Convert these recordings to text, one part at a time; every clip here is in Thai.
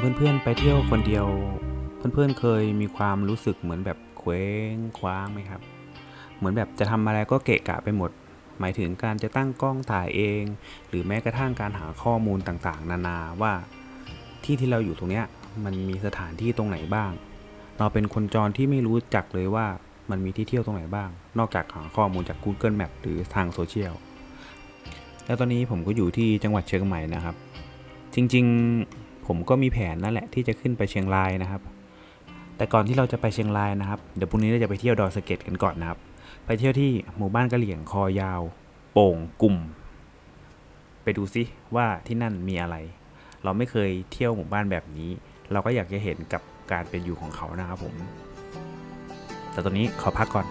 เพื่อนๆไปเที่ยวคนเดียว เพื่อนๆเคยมีความรู้สึกเหมือนแบบเคว้งคว้างไหมครับ เหมือนแบบจะทำอะไรก็เกะกะไปหมด หมายถึงการจะตั้งกล้องถ่ายเอง หรือแม้กระทั่งการหาข้อมูลต่างๆ นานาว่าที่ที่เราอยู่ตรงเนี้ยมันมีสถานที่ตรงไหนบ้าง เราเป็นคนจรที่ไม่รู้จักเลยว่ามันมีที่เที่ยวตรงไหนบ้าง นอกจากหาข้อมูลจาก Google Map หรือทางโซเชียล แล้วตอนนี้ผมก็อยู่ที่จังหวัดเชียงใหม่นะครับ จริง ๆ ผมก็มีแผนนั่นแหละที่จะขึ้นไปเชียงรายนะครับ แต่ก่อนที่เราจะไปเชียงรายนะครับ เดี๋ยวพรุ่งนี้เราจะไปเที่ยวดอยสะเก็ดกันก่อนนะครับ ไปเที่ยวที่หมู่บ้านกะเหลี่ยงคอยาว โป่งกลุ่ม ไปดูซิว่าที่นั่นมีอะไร เราไม่เคยเที่ยวหมู่บ้านแบบนี้ เราก็อยากจะเห็นกับการเป็นอยู่ของเขานะครับผม แต่ตอนนี้ขอพักก่อน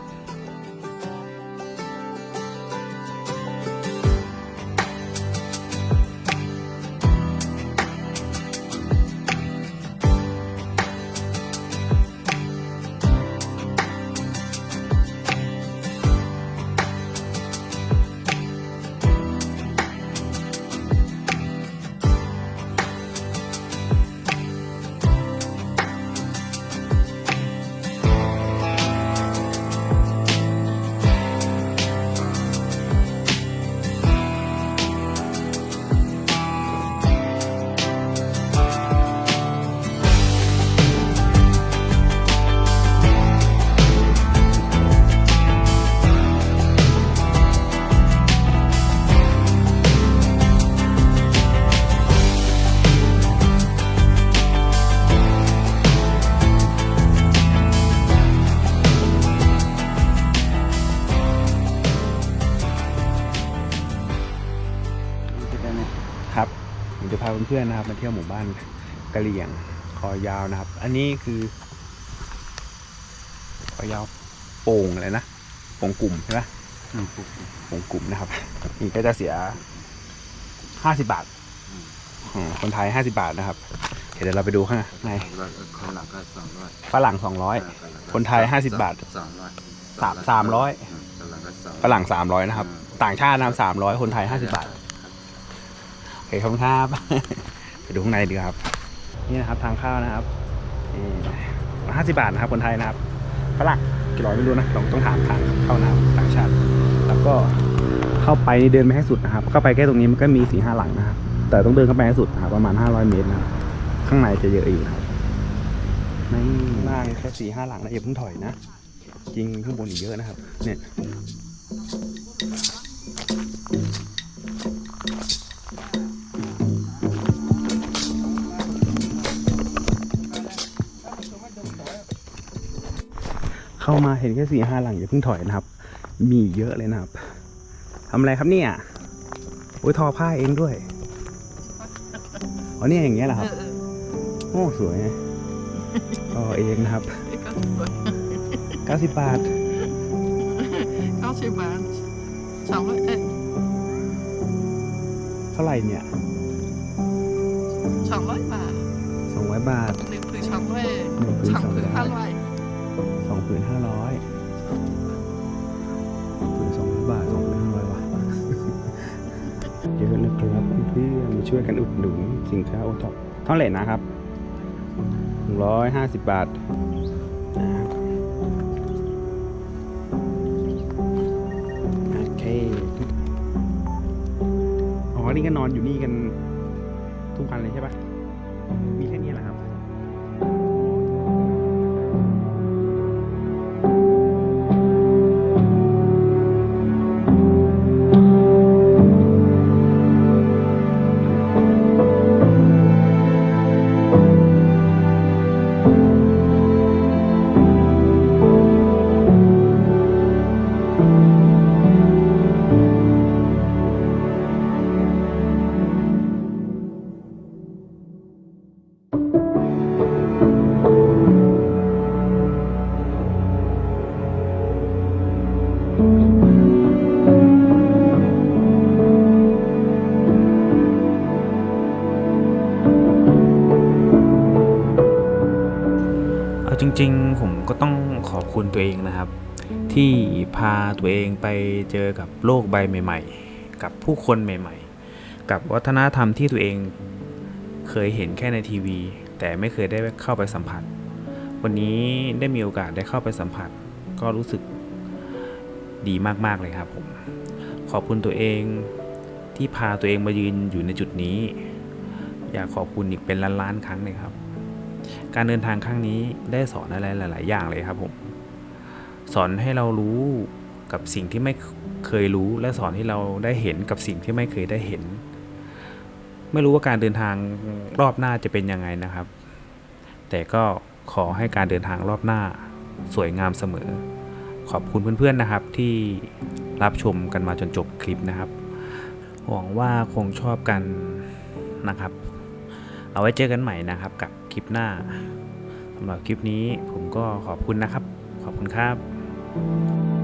ครับผมจะพาเพื่อนๆนะครับ มาเที่ยวหมู่บ้านกะเหลี่ยงคอยาวนะครับ อันนี้คือคอยาวโป่งอะไรนะโป่งกลุ่มใช่ไหมโป่งกลุ่มนะครับนี่ก็จะเสียห้าสิบบาทของคนไทยห้าสิบาทนะครับโอเคเดี๋ยวเราไปดูข้างในคนหลังก็สองร้อยฝรั่งสองร้อยคนไทย50บาทสองร้อยสามสามร้อยคนหลังก็สองฝรั่งสามร้อยนะครับ ต่างชาตินะครับสามร้อยคนไทยห้าสิบาทโอ เคขอบคุณครับไปดูข้างในดีครับ นี่นะครับทางเข้านะครับห้าสิบาทนะครับคนไทยนะครับฝรั่งกี่ร้อยไม่รู้นะต้องต้องถามทางเข้านะครับต่างชาติ แล้วก็เข้าไปนี่เดินไม่ให้สุดนะครับ เข้าไปแค่ตรงนี้มันก็มีสี่ห้าหลังนะครับ แต่ต้องเดินเข้าไปให้สุดนะครับประมาณห้าร้อยเมตรนะครับข้างในจะเยอะอยู่ครับไม่ล่างแค่สี่ห้าหลังนะอย่าเพิ่งถอยนะ จริงข้างบนอีกเยอะนะครับ เนี่ย เข้ามาเห็นแค่สี่ห้าหลังอย่าเพิ่งถอยนะครับ มีเยอะเลยนะครับทำอะไรครับเนี่ยโอ้ยทอผ้าเองด้วยอ๋อเนี่ยอย่างเงี้ยเหรอครับ โอ้สวยไงทอเองนะครับเก้าสิบบาทเก้าสิบบาทสองร้อยเอ็ดเท่าไหร่เนี่ยสองร้อยบาทสองร้อยบาทหนึ่งผืนสองร้อยหนึ่งผืนสองผืน200ห้าร้อย สองผืนห้าร้อยผืนสองร้อยบาทสองผืนห้าร้อยบาทเยอะนะครับเพื่อนมาช่วยกันอุดหนุนสินค้าโอท็อปเท่าไหร่นะครับหนึ่งร้อยห้าสิบบาทนะครับโอเคอ๋อนี่ก็นอนอยู่นี่กันทุกวันเลยใช่ปะ ก็ต้องขอบคุณตัวเองนะครับ ที่พาตัวเองไปเจอกับโลกใบใหม่ ๆ กับผู้คนใหม่ ๆ กับวัฒนธรรมที่ตัวเองเคยเห็นแค่ในทีวี แต่ไม่เคยได้เข้าไปสัมผัส วันนี้ได้มีโอกาสได้เข้าไปสัมผัส ก็รู้สึกดีมากๆเลยครับผม ขอบคุณตัวเองที่พาตัวเองมายืนอยู่ในจุดนี้ อยากขอบคุณอีกเป็นล้านๆครั้งเลยครับ การเดินทางครั้งนี้ได้สอนอะไรหลาย ๆ อย่างเลยครับผมสอนให้เรารู้กับสิ่งที่ไม่เคยรู้ และสอนให้เราได้เห็นกับสิ่งที่ไม่เคยได้เห็น ไม่รู้ว่าการเดินทางรอบหน้าจะเป็นยังไงนะครับ แต่ก็ขอให้การเดินทางรอบหน้าสวยงามเสมอ ขอบคุณเพื่อน ๆ นะครับ ที่รับชมกันมาจนจบคลิปนะครับหวังว่าคงชอบกันนะครับ เอาไว้เจอกันใหม่นะครับกับ คลิปหน้าสำหรับคลิปนี้ผมก็ขอบคุณนะครับ ขอบคุณครับ